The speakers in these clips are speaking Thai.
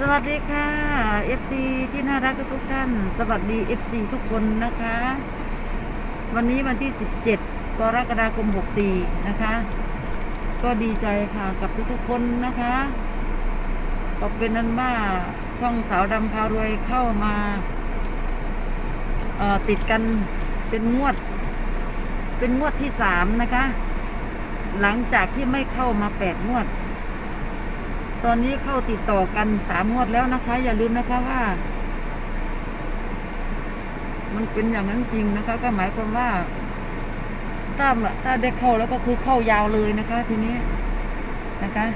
สวัสดีค่ะ FC ที่น่ารักทุกท่าน สวัสดี FC ทุกคนนะคะ วันนี้วันที่ 17 กรกฎาคม 64 นะคะ ก็ดีใจค่ะกับทุกๆคนนะคะก็เป็นนั้นว่าช่องสาวดำพารวยเข้ามาเอ่อติดกันเป็นงวด เป็นงวดที่สามนะคะ หลังจากที่ไม่เข้ามาแปดงวด ตอนนี้เข้าติดต่อกันสามงวดแล้วนะคะ อย่าลืมนะคะว่า มันเป็นอย่างนั้นจริงนะคะ ก็หมายความว่าถ้าถ้าได้เข้าแล้วก็คือเข้ายาวเลยนะคะ ทีนี้นะคะ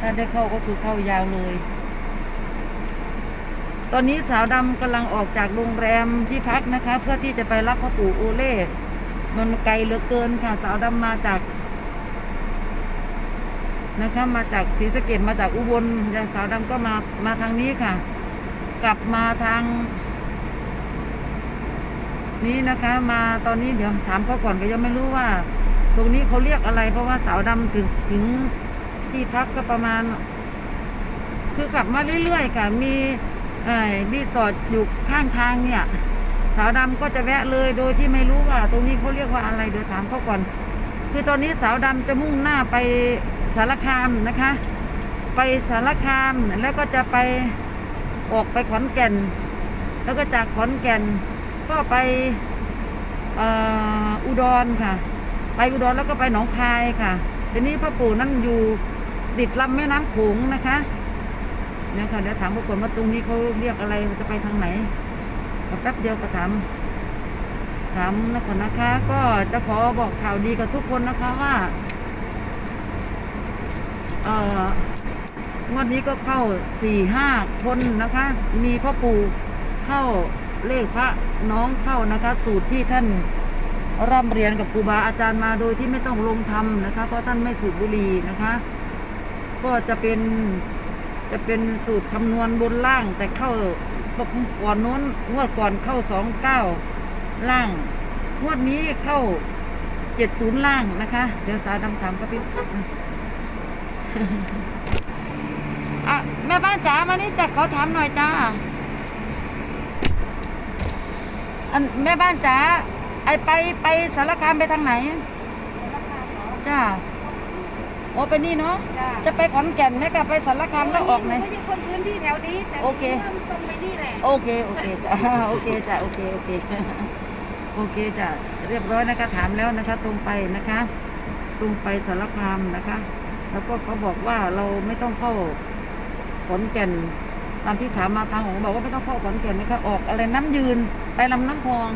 ถ้าได้เข้าก็คือเข้ายาวเลย ตอนนี้สาวดำกำลังออกจากโรงแรมที่พักนะคะ เพื่อที่จะไปรับพ่อปู่โอเล่มันไกลเหลือเกินค่ะ สาวดำมาจาก นะคะมาจากศรีสะเกดมาจากอุบลยายสาวดำก็มามาทางนี้ค่ะ กลับมาทาง นี้นะคะ มาตอนนี้เดี๋ยวถามเขาก่อนก็ยังไม่รู้ว่า ตรงนี้เขาเรียกอะไร เพราะว่าสาวดำถึงถึงที่พักก็ประมาณ คือกลับมาเรื่อยๆค่ะมีเอ่อรีสอร์ทอยู่ข้างทางเนี่ย สาวดำก็จะแวะเลยโดยที่ไม่รู้ว่า ตรงนี้เขาเรียกว่าอะไรเดี๋ยวถามเขาก่อน คือตอนนี้สาวดำจะมุ่งหน้าไป สารคามนะคะ ไปสารคามแล้วก็จะไปออกไปขอนแก่น แล้วก็จากขอนแก่นก็ไปอุดรค่ะ ไปอุดรแล้วก็ไปหนองคายค่ะทีนี้พ่อปู่นั่นอยู่ติดลำแม่น้ำโขงนะคะเนี่ยค่ะเดี๋ยวถามพ่อปู่ว่าตรงนี้เขาเรียกอะไรจะไปทางไหนแป๊บเดียวก็ถามถามนะคนนะคะ ก็จะขอบอกข่าวดีกับทุกคนนะคะว่า เอ่องวดนี้ก็เข้าสี่ห้าคนนะคะ มีพ่อปู่เข้าเลขพระน้องเข้านะคะ สูตรที่ท่านร่ำเรียนกับครูบาอาจารย์มาโดยที่ไม่ต้องลงทำนะคะ เพราะท่านไม่สูบบุหรี่นะคะ ก็จะเป็นจะเป็นสูตรคำนวณบนล่างแต่เข้าก่อนน้นงวดก่อนเข้าสองเก้าล่างงวดนี้เข้าเจ็ดศูนย์ล่างนะคะ เดี๋ยวสาดำถามก็พี่ อะแม่บ้านจ๋ามานี่จ้ะขอถามหน่อยจ้าอันแม่บ้านจ๋าไอไปไปสารคามไปทางไหนจ้าโอ้ไปนี่เนาะจ้าจะไปขอนแก่นไหมกับไปสารคามแล้วออกไหมไม่ใช่คนพื้นที่แถวนี้แต่โอเคริ่มตรงไปนี่แหละโอเคโอเคจ้ะโอเคจ้ะโอเคโอเคโอเคจ้ะเรียบร้อยนะคะถามแล้วนะคะ ตรงไปนะคะ ตรงไปสารคามนะคะ แล้วก็เขาบอกว่าเราไม่ต้องเข้าขอนแก่นตามที่ถามมาทางของบอกว่าไม่ต้องเข้าขอนแก่นนะคะออกอะไรน้ำยืนไปลำน้ำพอง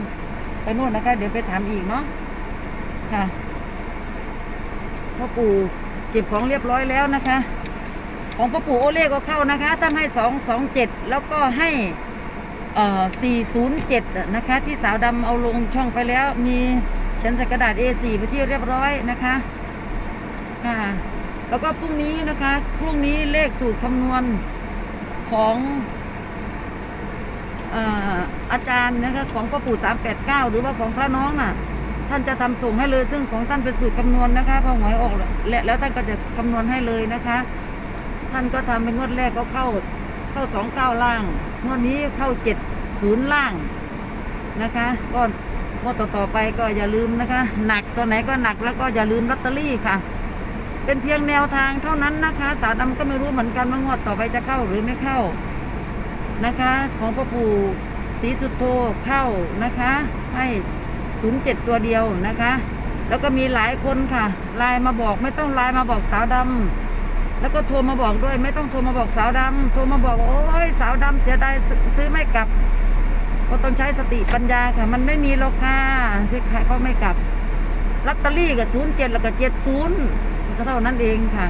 ไปนู่นนะคะ เดี๋ยวไปถามอีกเนาะค่ะพ่อปู่เก็บของเรียบร้อยแล้วนะคะ ของพ่อปู่โอเล่ก็เข้านะคะท่านให้สองสองเจ็ดแล้วก็ให้เอ่อสี่ศูนย์เจ็ดนะคะ ที่สาวดำเอาลงช่องไปแล้ว มีเขียนกระดาษ A4 ไปที่เรียบร้อยนะคะค่ะ แล้วก็พรุ่งนี้นะคะ พรุ่งนี้เลขสูตรคำนวณของอาจารย์นะคะของพ่อปู่สามแปดเก้าหรือว่าของพระน้องน่ะ ท่านจะทำส่งให้เลยซึ่งของท่านเป็นสูตรคำนวณนะคะพอหวยออกแล้วแล้วท่านก็จะคำนวณให้เลยนะคะ ท่านก็ทำเป็นงวดแรกก็เข้าเข้าสองเก้าล่างงวดนี้เข้าเจ็ดศูนย์ล่างนะคะก็งวดต่อๆไปก็อย่าลืมนะคะ หนักตัวไหนก็หนักแล้วก็อย่าลืมลอตเตอรี่ค่ะ เป็นเพียงแนวทางเท่านั้นนะคะ สาดำก็ไม่รู้เหมือนกันว่างวดต่อไปจะเข้าหรือไม่เข้านะคะ ของพ่อปู่ศรีสุโธเข้านะคะ ให้ศูนย์เจ็ดตัวเดียวนะคะ แล้วก็มีหลายคนค่ะไลน์มาบอกไม่ต้องไลน์มาบอกสาวดำแล้วก็โทรมาบอกด้วยไม่ต้องโทรมาบอกสาวดำโทรมาบอกว่าโอ้ยสาวดำเสียดายซื้อไม่กลับก็ต้องใช้สติปัญญาค่ะ มันไม่มีรอกค่ะที่ใครเขาไม่กลับลอตเตอรี่กับศูนย์เจ็ดแล้วก็เจ็ดศูนย์ ก็เท่านั้นเองค่ะ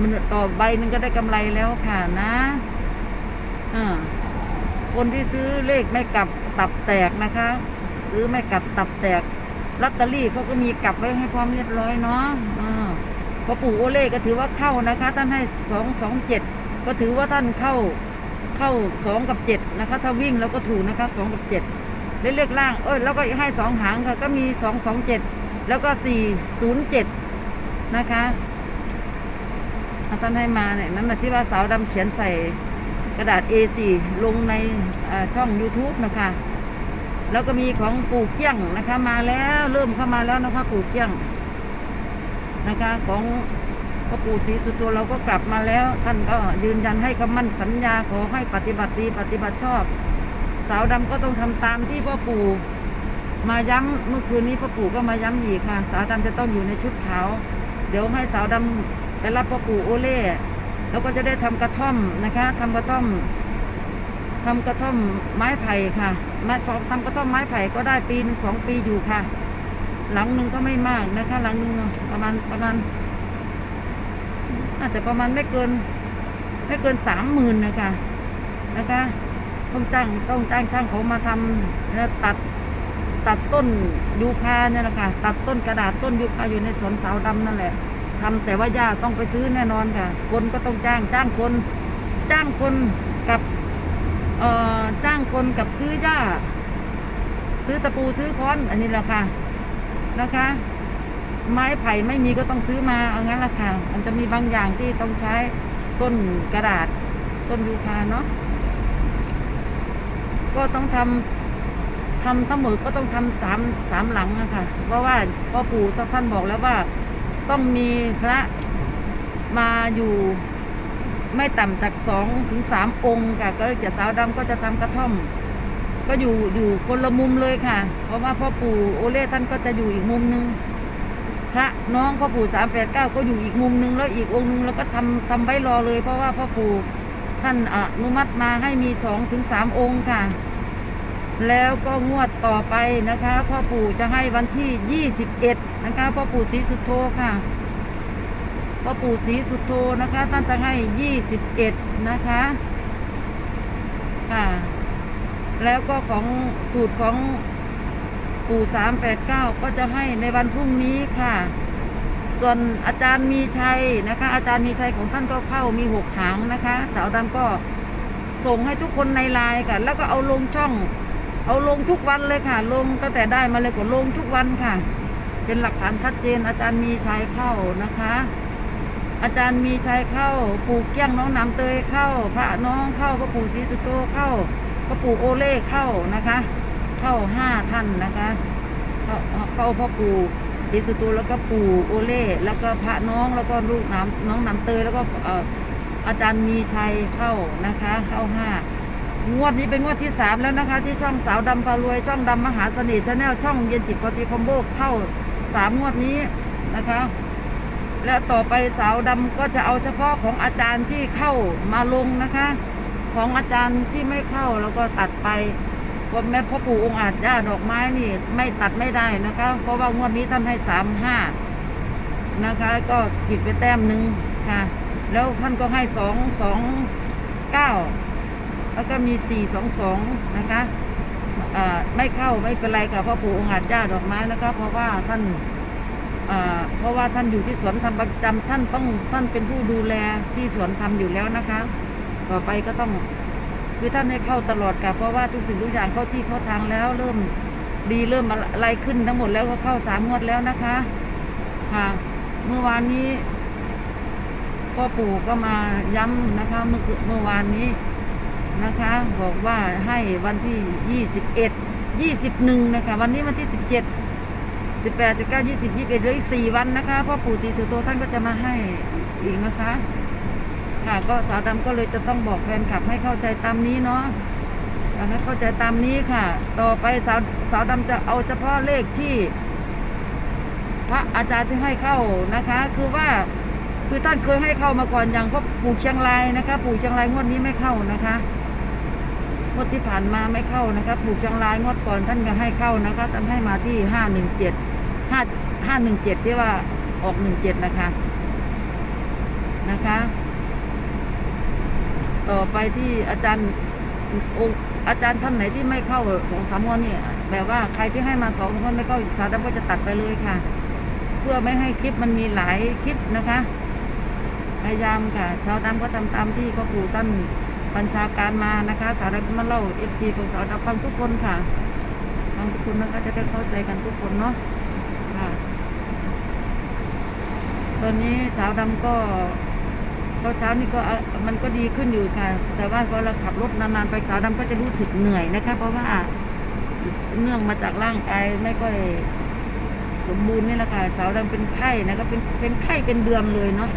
มันต่อใบหนึงก็ได้กำไรแล้วค่ะนะอ่าคนที่ซื้อเลขไม่กลับตับแตกนะคะ ซื้อไม่กลับตับแตกลอตเตอรี่เขาก็มีกลับไว้ให้พร้อมเรียบร้อยเนาะอ่าพอปู่โอเล่ก็ถือว่าเข้านะคะ ท่านให้สองสองเจ็ดก็ถือว่าท่านเข้าเข้าสองกับเจ็ดนะคะ ถ้าวิ่งแล้วก็ถูกนะคะสองกับเจ็ดเลขเลขล่างเอ้ยแล้วก็ให้สองหางค่ะ ก็มีสองสองเจ็ดแล้วก็สี่ศูนย์เจ็ด นะคะท่านให้มาเนี่ยนั่นนะที่ว่าสาวดำเขียนใส่กระดาษ A4 ลงในช่อง YouTube นะคะ แล้วก็มีของปู่เกี้ยงนะคะ มาแล้วเริ่มเข้ามาแล้วนะคะปู่เกี้ยงนะคะของพ่อปู่ศรีสุโธเราก็กลับมาแล้ว ท่านก็ยืนยันให้คำมั่นสัญญาขอให้ปฏิบัติดีปฏิบัติชอบ สาวดำก็ต้องทำตามที่พ่อปู่มาย้ำเมื่อคืนนี้พ่อปู่ก็มาย้ำอีกค่ะ สาวดำจะต้องอยู่ในชุดขาว เดี๋ยวให้สาวดำไปรับพ่อปู่โอเล่แล้วก็จะได้ทำกระท่อมนะคะทำกระท่อมทำกระท่อมไม้ไผ่ค่ะไม้ทำกระท่อมไม้ไผ่ก็ได้ปีหนึงสองปีอยู่ค่ะ หลังหนึ่งก็ไม่มากนะคะ หลังหนึ่งประมาณประมาณอาจจะประมาณไม่เกิน ไม่เกินสามหมื่นนะคะนะคะต้องจ้างต้องจ้างช่างเขามาทำแล้วตัด ตัดต้นยูคาเนี่ยแหละค่ะตัดต้นกระดาษต้นยูคาอยู่ในสวนสาวดำนั่นแหละทำแต่ว่าหญ้าต้องไปซื้อแน่นอนค่ะ คนก็ต้องจ้างจ้างคน จ้างคนกับเอ่อจ้างคนกับซื้อหญ้าซื้อตะปูซื้อค้อน อันนี้แหละค่ะนะคะ ไม้ไผ่ไม่มีก็ต้องซื้อมาเอางั้นละค่ะมันจะมีบางอย่างที่ต้องใช้ต้นกระดาษต้นยูคาเนาะก็ต้องทำ ทำทั้งหมดก็ต้องทำสามสามหลังอะค่ะ เพราะว่าพ่อปู่ท่านบอกแล้วว่า ต้องมีพระมาอยู่ไม่ต่ำจากสองถึงสามองค์ค่ะก็จะสาวดำก็จะทำกระท่อม ก็อยู่อยู่คนละมุมเลยค่ะ เพราะว่าพ่อปู่โอเล่ท่านก็จะอยู่อีกมุมหนึงพระน้องพ่อปู่สามแปดเก้าก็อยู่อีกมุมหนึงแล้วอีกองค์หนึงแล้วก็ทำทำไว้รอเลย เพราะว่าพ่อปู่ท่านอนุมัติมาให้มีสองถึงสามองค์ค่ะ แล้วก็งวดต่อไปนะคะพ่อปู่จะให้วันที่ยี่สิบเอ็ดนะคะพ่อปู่ศรีสุโธค่ะพ่อปู่ศรีสุโธนะคะท่านจะให้ยี่สิบเอ็ดนะคะค่ะ แล้วก็ของสูตรของปู่สามแปดเก้าก็จะให้ในวันพรุ่งนี้ค่ะ ส่วนอาจารย์มีชัยนะคะ อาจารย์มีชัยของท่านก็เข้ามีหกหางนะคะสาวดำก็ส่งให้ทุกคนในไลน์ค่ะแล้วก็เอาลงช่อง เอาลงทุกวันเลยค่ะ ลงตั้งแต่ได้มาเลยก็ลงทุกวันค่ะ เป็นหลักฐานชัดเจน อาจารย์มีชัยเข้านะคะ อาจารย์มีชัยเข้า ปู่เกี้ยงน้องน้ำเตยเข้า พระน้องเข้าพระปู่ศรีสุโตเข้าพระปู่โอเล่เข้านะคะ เข้าห้าท่านนะคะเข้าพ่อปู่ศรีสุโตแล้วก็ปู่โอเล่แล้วก็พระน้องแล้วก็ลูกน้ำน้องน้ำเตยแล้วก็อาจารย์มีชัยเข้านะคะ เข้าห้า งวดนี้เป็นงวดที่สามแล้วนะคะ ที่ช่องสาวดำพารวย ช่องดำมหาเสน่ห์ชาแนลช่องเย็นจิตปฏิคอมโบเข้าสามงวดนี้นะคะ และต่อไปสาวดำก็จะเอาเฉพาะของอาจารย์ที่เข้ามาลงนะคะ ของอาจารย์ที่ไม่เข้าแล้วก็ตัดไปเพราแม่พ่อปู่องค์อาจย่าดอกไม้นี่ไม่ตัดไม่ได้นะคะ เพราะว่างวดนี้ท่านให้สามห้านะคะก็ผิดไปแต้มหนึ่งค่ะ แล้วท่านก็ให้สองสองเก้า แล้วก็มีสี่สองสองนะคะไม่เข้าไม่เป็นไรค่ะพ่อปู่องค์อาจย่าดอกไม้นะคะเพราะว่าท่านเพราะว่าท่านอยู่ที่สวนทำประจำท่านต้องท่านเป็นผู้ดูแลที่สวนทำอยู่แล้วนะคะ ต่อไปก็ต้องคือท่านให้เข้าตลอดค่ะเพราะว่าทุกสิ่งทุกอย่างเข้าที่เข้าทางแล้ว เริ่มดีเริ่มอะไรขึ้นทั้งหมดแล้วก็เข้าสามงวดแล้วนะคะ ค่ะ เมื่อวานนี้พ่อปู่ก็มาย้ำนะคะเมื่อคืนเมื่อวานนี้ นะคะ บอกว่าให้วันที่ยี่สิบเอ็ดยี่สิบหนึ่งนะคะ วันนี้วันที่สิบเจ็ดสิบแปดสิบเก้ายี่สิบยี่สิบเอ็ดเหลืออีกสี่วันนะคะพ่อปู่ศรีสุโธท่านก็จะมาให้อีกนะคะ ค่ะก็สาวดำก็เลยจะต้องบอกแฟนคลับให้เข้าใจตามนี้เนาะอยากให้เข้าใจตามนี้ค่ะ ต่อไปสาวสาวดำจะเอาเฉพาะเลขที่ พระอาจารย์ที่ให้เข้านะคะ คือว่าคือท่านเคยให้เข้ามาก่อนอย่างพ่อปู่เชียงรายนะคะ ปู่เชียงรายงวดนี้ไม่เข้านะคะ งวดที่ผ่านมาไม่เข้านะคะปู่เชียงรายงวดก่อนท่านก็ให้เข้านะคะท่านให้มาที่ห้าหนึ่งเจ็ดห้าห้าหนึ่งเจ็ดที่ว่าออกหนึ่งเจ็ดนะคะนะคะ ต่อไปที่อาจารย์องค์อาจารย์ท่านไหนที่ไม่เข้าสองสามงวดนี่แบบว่าใครที่ให้มาสองสามงวดไม่เข้าสาวดำก็จะตัดไปเลยค่ะ เพื่อไม่ให้คลิปมันมีหลายคลิปนะคะพยายามค่ะชาวดำก็ทำตามที่พ่อปู่ท่าน บัญชาการมานะคะสาวดำมาเล่าเอฟซีของสาวดำฟังทุกคนค่ะฟังทุกคนนะคะจะได้เข้าใจกันทุกคนเนาะค่ะตอนนี้สาวดำก็ตอนเช้านี่ก็มันก็ดีขึ้นอยู่ค่ะ แต่ว่าพอเราขับรถนานๆไปสาวดำก็จะรู้สึกเหนื่อยนะคะ เพราะว่าเนื่องมาจากร่างกายไม่ค่อยสมบูรณ์นี่แหละค่ะสาวดำเป็นไข้นะคะเป็นเป็นไข้เป็นเดือนเลยเนาะ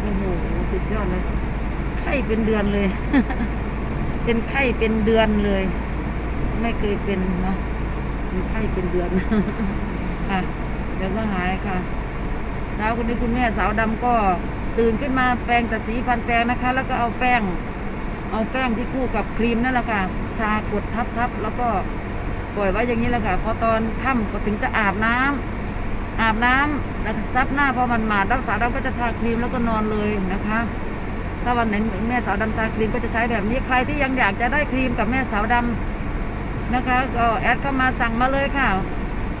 โอ้โหสุดยอดเลย ไข้เป็นเดือนเลย เป็นไข้เป็นเดือนเลย ไม่เคยเป็นเนาะเป็นไข้เป็นเดือนค่ะเดี๋ยวก็หายค่ะเช้าคนนี้คุณแม่สาวดำก็ตื่นขึ้นมาแปรงแต่สีฟันแปรงนะคะ แล้วก็เอาแป้ง เอาแป้งที่คู่กับครีมนั่นแหละค่ะทากดทับทับแล้วก็ปล่อยไว้อย่างนี้แหละค่ะ พอตอนค่ำก็ถึงจะอาบน้ำอาบน้ำแล้วซับหน้าพอมันหมาดแล้วสาวดำก็จะทาครีมแล้วก็นอนเลยนะคะ ถ้าวันไหนแม่สาวดำทาครีมก็จะใช้แบบนี้ใครที่ยังอยากจะได้ครีมกับแม่สาวดำนะคะ ก็แอดเข้ามาสั่งมาเลยค่ะ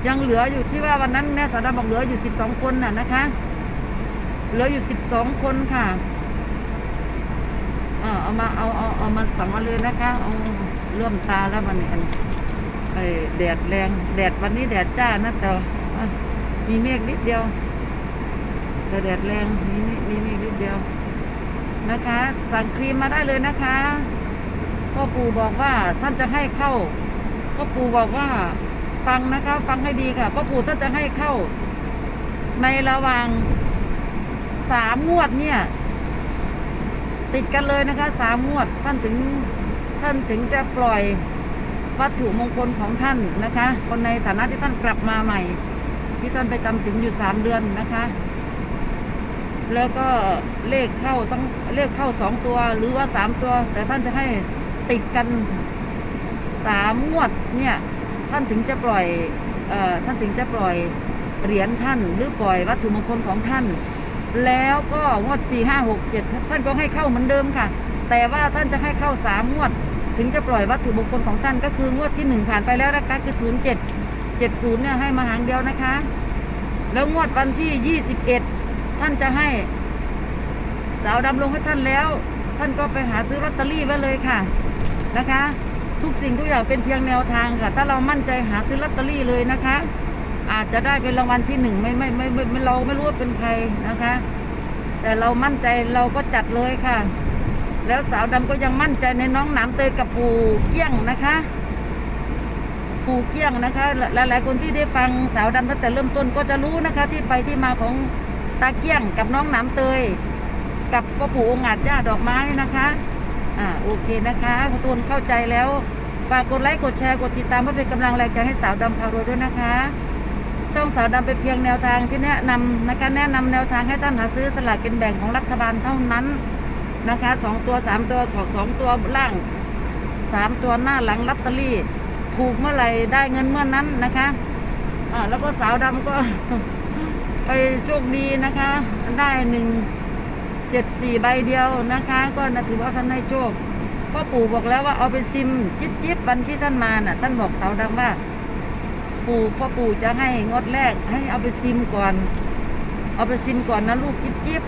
ยังเหลืออยู่ที่ว่าวันนั้นแม่สาวดำบอกเหลืออยู่สิบสองคนน่ะนะคะ เหลืออยู่สิบสองคนค่ะเออเอามาเอาเอาเอามาสั่งมาเลยนะคะเอาเริ่มตาแล้วมันนี่ยไอ้แดดแรงแดดวันนี้แดดจ้านะแต่อะมีเมฆนิดเดียวแต่แดดแรงมีมีเมฆนิดเดียว นะคะ สั่งครีมมาได้เลยนะคะพ่อปู่บอกว่าท่านจะให้เข้าพ่อปู่บอกว่าฟังนะคะ ฟังให้ดีค่ะพ่อปู่ท่านจะให้เข้า ในระหว่างสามงวดเนี่ย ติดกันเลยนะคะสามงวดท่านถึงท่านถึงจะปล่อยวัตถุมงคลของท่านนะคะ คนในฐานะที่ท่านกลับมาใหม่ ที่ท่านไปจำศีลอยู่สามเดือนนะคะ แล้วก็เลขเข้าต้องเลขเข้าสองตัว หรือว่าสามตัว แต่ท่านจะให้ติดกันสามงวดเนี่ย ท่านถึงจะปล่อยเอ่อท่านถึงจะปล่อยเหรียญท่านหรือปล่อยวัตถุมงคลของท่าน แล้วก็งวดสี่ห้าหกเจ็ดท่านก็ให้เข้าเหมือนเดิมค่ะ แต่ว่าท่านจะให้เข้าสามงวด ถึงจะปล่อยวัตถุมงคลของท่านก็คืองวดที่หนึ่งผ่านไปแล้วนะคะคือศูนย์เจ็ดเจ็ดศูนย์เนี่ยให้มาหางเดียวนะคะ แล้วงวดวันที่ยี่สิบเอ็ด ท่านจะให้ สาวดำลงให้ท่านแล้ว ท่านก็ไปหาซื้อลอตเตอรี่ไว้เลยค่ะนะคะ ทุกสิ่งทุกอย่างเป็นเพียงแนวทางค่ะ ถ้าเรามั่นใจหาซื้อลอตเตอรี่เลยนะคะ อาจจะได้เป็นรางวัลที่หนึ่งไม่ไม่ไม่ไม่เราไม่รู้ว่าเป็นใครนะคะ แต่เรามั่นใจเราก็จัดเลยค่ะ แล้วสาวดำก็ยังมั่นใจในน้องหนามเตยกับปู่เกี้ยงนะคะปูเกี้ยงนะคะหลายๆคนที่ได้ฟังสาวดำตั้งแต่เริ่มต้นก็จะรู้นะคะที่ไปที่มาของ ตาเกี้ยงกับน้องหนามเตย กับพ่อปู่องอาจย่าดอกไม้นะคะ อ่าโอเคนะคะคุณตูนเข้าใจแล้วฝากกดไลค์กดแชร์กดติดตามเพื่อเป็นกำลังแรงใจให้สาวดำพารวยด้วยนะคะ ช่องสาวดำเป็นเพียงแนวทางที่แนะนำนะคะแนะนำแนวทางให้ท่านหาซื้อสลากกินแบ่งของรัฐบาลเท่านั้นนะคะสองตัวสามตัวสองสองตัวล่างสามตัวหน้าหลังลอตเตอรี่ ถูกเมื่อไหร่ได้เงินเมื่อนั้นนะคะอ่าแล้วก็สาวดำก็ ไปโชคดีนะคะ ได้หนึ่งเจ็ดสี่ใบเดียวนะคะ ก็นะถือว่าท่านให้โชคพ่อปู่บอกแล้วว่าเอาไปซิมจิ๊บจิ๊บวันที่ท่านมาน่ะ ท่านบอกสาวดำว่า ปู่พ่อปู่จะให้งดแรก ให้เอาไปซิมก่อน เอาไปซิมก่อนนะลูกจิ๊บจิ๊บ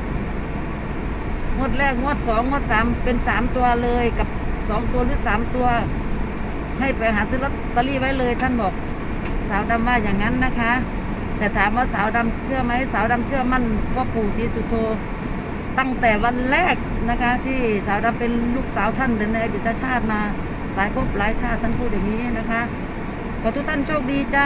งดแรกงดสองงดสามเป็นสามตัวเลยกับสองตัวหรือสามตัว ให้ไปหาซื้อลอตเตอรี่ไว้เลย ท่านบอกสาวดำว่าอย่างนั้นนะคะ แต่ถามว่าสาวดำเชื่อไหมสาวดำเชื่อมั่นว่าปู่ศรีสุโธตั้งแต่วันแรกนะคะ ที่สาวดำเป็นลูกสาวท่านในอดีตชาติมาหลายภพหลายชาติท่านพูดอย่างนี้นะคะขอทุกท่านโชคดีจ้า